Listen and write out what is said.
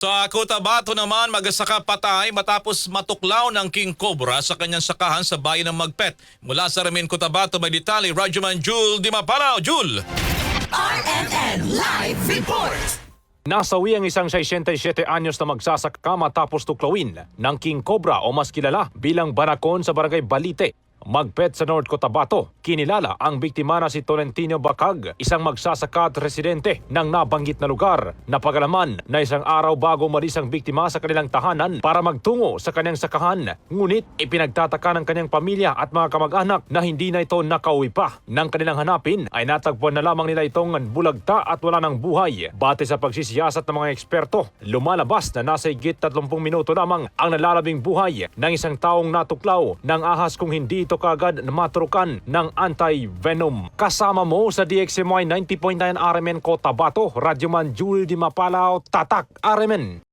Sa Cotabato naman, magasaka patay matapos matuklaw ng King Cobra sa kanyang sakahan sa bayan ng Magpet. Mula sa Ramin Cotabato, may detalye, Rajuman Jul Di Mapalaw. Jul! RMN Live Report! Nasawi ang isang 67 anyos na magsasaka matapos tuklawin ng King Cobra o mas kilala bilang Banakon sa barangay Balite. Magpet sa North Cotabato, kinilala ang biktima na si Tolentino Bacag, isang magsasaka at residente ng nabanggit na lugar. Napagalaman na isang araw bago umalis ang biktima sa kanilang tahanan para magtungo sa kanyang sakahan. Ngunit ipinagtataka ng kanyang pamilya at mga kamag-anak na hindi na ito nakauwi pa. Nang kanilang hanapin ay natagpuan na lamang nila itong bulagta at wala ng buhay. Bate sa pagsisiyasat ng mga eksperto, lumalabas na nasa higit 30 minuto lamang ang nalalabing buhay ng isang taong natuklaw ng ahas kung hindi ito kagad maturukan ng anti-venom. Kasama mo sa DXMY 90.9 RMN Cotabato, Radyoman Jewel Di Mapalao, Tatak RMN.